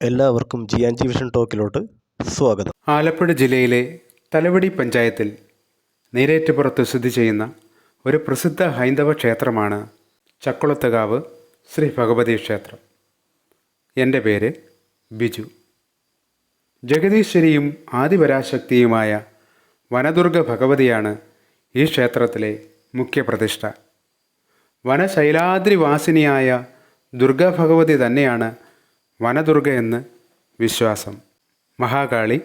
എല്ലാവർക്കും G and G vision ടോക്കിലോട്ട് സ്വാഗതം. ആലപ്പുഴ ജില്ലയിലെ തലവടി പഞ്ചായത്തിൽ നീരേറ്റുപുറത്ത് സ്ഥിതി ചെയ്യുന്ന ഒരു പ്രസിദ്ധ ഹൈന്ദവ ക്ഷേത്രമാണ് ചക്കുളത്തുകാവ് ശ്രീ ഭഗവതി ക്ഷേത്രം. എന്റെ പേര് ബിജു. ജഗദീശ്വരിയും ആദിപരാശക്തിയുമായ വനദുർഗ ഭഗവതിയാണ് ഈ ക്ഷേത്രത്തിലെ മുഖ്യപ്രതിഷ്ഠ വനശൈലാദ്രിവാസിനിയായ ദുർഗാഭഗവതി തന്നെയാണ് വനദുർഗ എന്ന് വിശ്വാസം. മഹാകാളി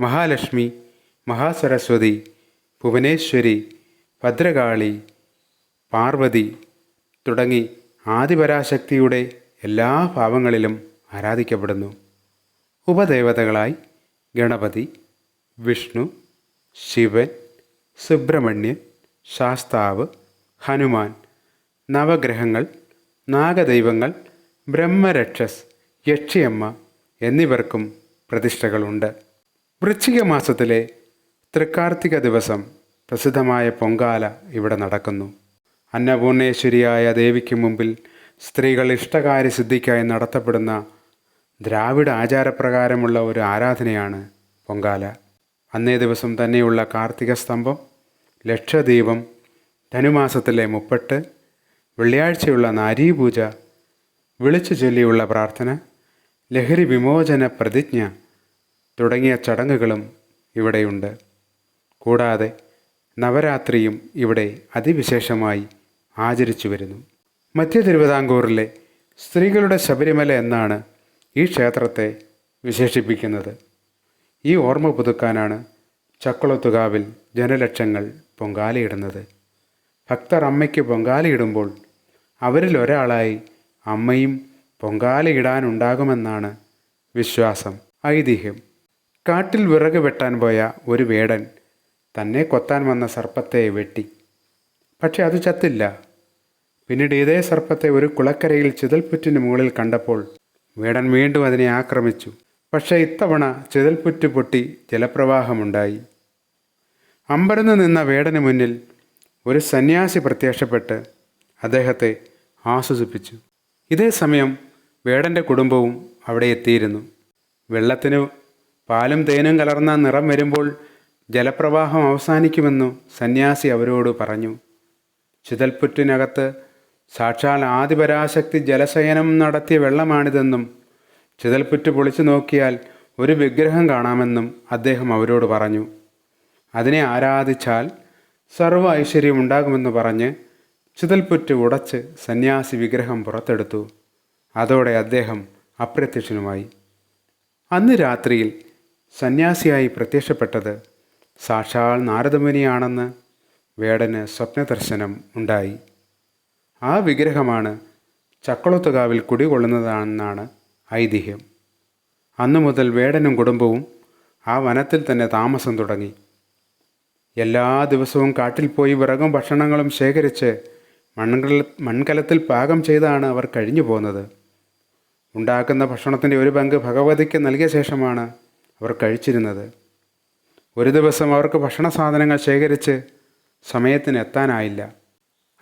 മഹാലക്ഷ്മി മഹാസരസ്വതി ഭുവനേശ്വരി ഭദ്രകാളി പാർവതി തുടങ്ങി ആദിപരാശക്തിയുടെ എല്ലാ ഭാവങ്ങളിലും ആരാധിക്കപ്പെടുന്നു. ഉപദേവതകളായി ഗണപതി വിഷ്ണു ശിവൻ സുബ്രഹ്മണ്യൻ ശാസ്താവ് ഹനുമാൻ നവഗ്രഹങ്ങൾ നാഗദൈവങ്ങൾ ബ്രഹ്മരക്ഷസ് യക്ഷിയമ്മ എന്നിവർക്കും പ്രതിഷ്ഠകളുണ്ട്. വൃശ്ചിക മാസത്തിലെ തൃക്കാർത്തിക ദിവസം പ്രസിദ്ധമായ പൊങ്കാല ഇവിടെ നടക്കുന്നു. അന്നപൂർണേശ്വരിയായ ദേവിക്ക് മുമ്പിൽ സ്ത്രീകൾ ഇഷ്ടകാര്യ സിദ്ധിക്കായി നടത്തപ്പെടുന്ന ദ്രാവിഡ ആചാരപ്രകാരമുള്ള ഒരു ആരാധനയാണ് പൊങ്കാല. അന്നേ ദിവസം തന്നെയുള്ള കാർത്തിക സ്തംഭം ലക്ഷദീപം ധനുമാസത്തിലെ മുപ്പെട്ട് വെള്ളിയാഴ്ചയുള്ള നാരീപൂജ വിളിച്ചു ചൊല്ലിയുള്ള പ്രാർത്ഥന ലഹരി വിമോചന പ്രതിജ്ഞ തുടങ്ങിയ ചടങ്ങുകളും ഇവിടെയുണ്ട്. കൂടാതെ നവരാത്രിയും ഇവിടെ അതിവിശേഷമായി ആചരിച്ചു വരുന്നു. മധ്യ തിരുവിതാംകൂറിലെ സ്ത്രീകളുടെ ശബരിമല എന്നാണ് ഈ ക്ഷേത്രത്തെ വിശേഷിപ്പിക്കുന്നത്. ഈ ഓർമ്മ പുതുക്കാനാണ് ചക്കുളത്തുകാവിൽ ജനലക്ഷങ്ങൾ പൊങ്കാലയിടുന്നത്. ഭക്തർ അമ്മയ്ക്ക് പൊങ്കാലയിടുമ്പോൾ അവരിൽ ഒരാളായി അമ്മയും പൊങ്കാലയിടാനുണ്ടാകുമെന്നാണ് വിശ്വാസം. ഐതിഹ്യം. കാട്ടിൽ വിറക് വെട്ടാൻ പോയ ഒരു വേടൻ തന്നെ കൊത്താൻ വന്ന സർപ്പത്തെ വെട്ടി. പക്ഷെ അത് ചത്തില്ല. പിന്നീട് ഇതേ സർപ്പത്തെ ഒരു കുളക്കരയിൽ ചിതൽപ്പുറ്റിന് മുകളിൽ കണ്ടപ്പോൾ വേടൻ വീണ്ടും അതിനെ ആക്രമിച്ചു. പക്ഷേ ഇത്തവണ ചിതൽപ്പുറ്റ് പൊട്ടി ജലപ്രവാഹമുണ്ടായി. അമ്പരന്ന് നിന്ന വേടന് മുന്നിൽ ഒരു സന്യാസി പ്രത്യക്ഷപ്പെട്ട് അദ്ദേഹത്തെ ആശ്വസിപ്പിച്ചു. ഇതേ സമയം വേടന്റെ കുടുംബവും അവിടെ എത്തിയിരുന്നു. വെള്ളത്തിന് പാലും തേനും കലർന്ന നിറം വരുമ്പോൾ ജലപ്രവാഹം അവസാനിക്കുമെന്നു സന്യാസി അവരോട് പറഞ്ഞു. ചിതൽപ്പുറ്റിനകത്ത് സാക്ഷാൽ ആദിപരാശക്തി ജലശയനം നടത്തിയ വെള്ളമാണിതെന്നും ചിതൽപ്പുറ്റ് പൊളിച്ചു നോക്കിയാൽ ഒരു വിഗ്രഹം കാണാമെന്നും അദ്ദേഹം അവരോട് പറഞ്ഞു. അതിനെ ആരാധിച്ചാൽ സർവ ഐശ്വര്യം ഉണ്ടാകുമെന്ന് പറഞ്ഞ് ചിതൽപ്പുറ്റ് ഉടച്ച് സന്യാസി വിഗ്രഹം പുറത്തെടുത്തു. അതോടെ അദ്ദേഹം അപ്രത്യക്ഷനുമായി. അന്ന് രാത്രിയിൽ സന്യാസിയായി പ്രത്യക്ഷപ്പെട്ടത് സാക്ഷാൽ നാരദമുനിയാണെന്ന് വേടന് സ്വപ്നദർശനം ഉണ്ടായി. ആ വിഗ്രഹമാണ് ചക്കളത്തുകാവിൽ കുടികൊള്ളുന്നതാണെന്നാണ് ഐതിഹ്യം. അന്നു മുതൽ വേടനും കുടുംബവും ആ വനത്തിൽ തന്നെ താമസം തുടങ്ങി. എല്ലാ ദിവസവും കാട്ടിൽ പോയി വിറകും ഭക്ഷണങ്ങളും ശേഖരിച്ച് മൺകല മൺകലത്തിൽ പാകം ചെയ്താണ് അവർ കഴിഞ്ഞു പോകുന്നത് ഉണ്ടാക്കുന്ന ഭക്ഷണത്തിന്റെ ഒരു പങ്ക് ഭഗവതിക്ക് നൽകിയ ശേഷമാണ് അവർ കഴിച്ചിരുന്നത്. ഒരു ദിവസം അവർക്ക് ഭക്ഷണ സാധനങ്ങൾ ശേഖരിച്ച് സമയത്തിന് എത്താനായില്ല.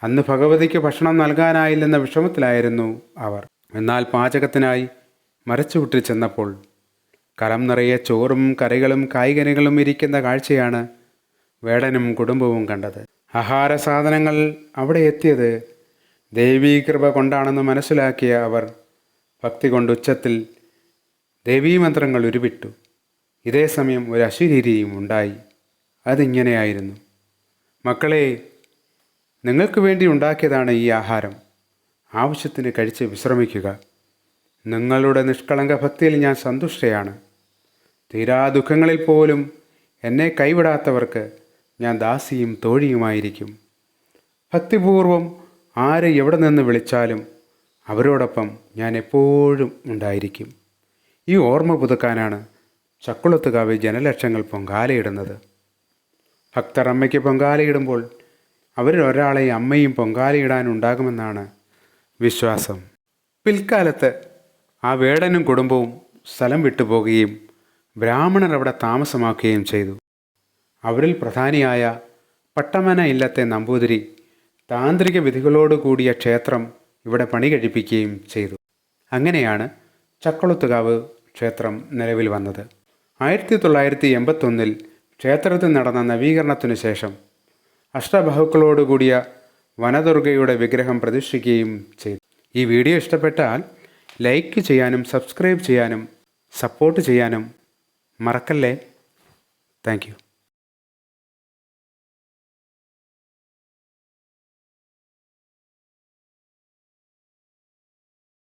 അന്ന് ഭഗവതിക്ക് ഭക്ഷണം നൽകാനായില്ലെന്ന വിഷമത്തിലായിരുന്നു അവർ. എന്നാൽ പാചകത്തിനായി മരച്ചുവിട്ടിൽ ചെന്നപ്പോൾ കലം നിറയെ ചോറും കറികളും കായ്കനികളും ഇരിക്കുന്ന കാഴ്ചയാണ് വേടനും കുടുംബവും കണ്ടത്. ആഹാര സാധനങ്ങൾ അവിടെ എത്തിയത് ദേവീകൃപ കൊണ്ടാണെന്ന് മനസ്സിലാക്കിയ അവർ ഭക്തി കൊണ്ട് ഉച്ചത്തിൽ ദേവീമന്ത്രങ്ങൾ ഉരുവിട്ടു. ഇതേ സമയം ഒരു അശുരീരിയും ഉണ്ടായി. അതിങ്ങനെയായിരുന്നു. മക്കളെ നിങ്ങൾക്ക് വേണ്ടി ഉണ്ടാക്കിയതാണ് ഈ ആഹാരം. ആവശ്യത്തിന് കഴിച്ച് വിശ്രമിക്കുക. നിങ്ങളുടെ നിഷ്കളങ്ക ഭക്തിയിൽ ഞാൻ സന്തുഷ്ടയാണ്. തീരാ ദുഃഖങ്ങളിൽ പോലും എന്നെ കൈവിടാത്തവർക്ക് ഞാൻ ദാസിയും തോഴിയുമായിരിക്കും. ഭക്തിപൂർവം ആര് എവിടെ നിന്ന് വിളിച്ചാലും അവരോടൊപ്പം ഞാൻ എപ്പോഴും ഉണ്ടായിരിക്കും. ഈ ഓർമ്മ പുതുക്കാനാണ് ചക്കുളത്തുകാവ് ജനലക്ഷങ്ങൾ പൊങ്കാലയിടുന്നത്. ഭക്തർ അമ്മയ്ക്ക് പൊങ്കാലയിടുമ്പോൾ അവരിൽ ഒരാളെ അമ്മയും പൊങ്കാലയിടാനുണ്ടാകുമെന്നാണ് വിശ്വാസം. പിൽക്കാലത്ത് ആ വേടനും കുടുംബവും സ്ഥലം വിട്ടുപോകുകയും ബ്രാഹ്മണർ അവിടെ താമസമാക്കുകയും ചെയ്തു. അവരിൽ പ്രധാനിയായ പട്ടമന ഇല്ലത്തെ നമ്പൂതിരി താന്ത്രിക വിധികളോടുകൂടിയ ക്ഷേത്രം ഇവിടെ പണി കഴിപ്പിക്കുകയും ചെയ്തു. അങ്ങനെയാണ് ചക്കുളത്തുകാവ് ക്ഷേത്രം നിലവിൽ വന്നത്. ആയിരത്തി തൊള്ളായിരത്തി എൺപത്തൊന്നിൽ ക്ഷേത്രത്തിൽ നടന്ന നവീകരണത്തിനു ശേഷം അഷ്ടബാഹുക്കളോടുകൂടിയ വനദുർഗയുടെ വിഗ്രഹം പ്രതിഷ്ഠിക്കുകയും ചെയ്തു. ഈ വീഡിയോ ഇഷ്ടപ്പെട്ടാൽ ലൈക്ക് ചെയ്യാനും സബ്സ്ക്രൈബ് ചെയ്യാനും സപ്പോർട്ട് ചെയ്യാനും മറക്കല്ലേ? താങ്ക്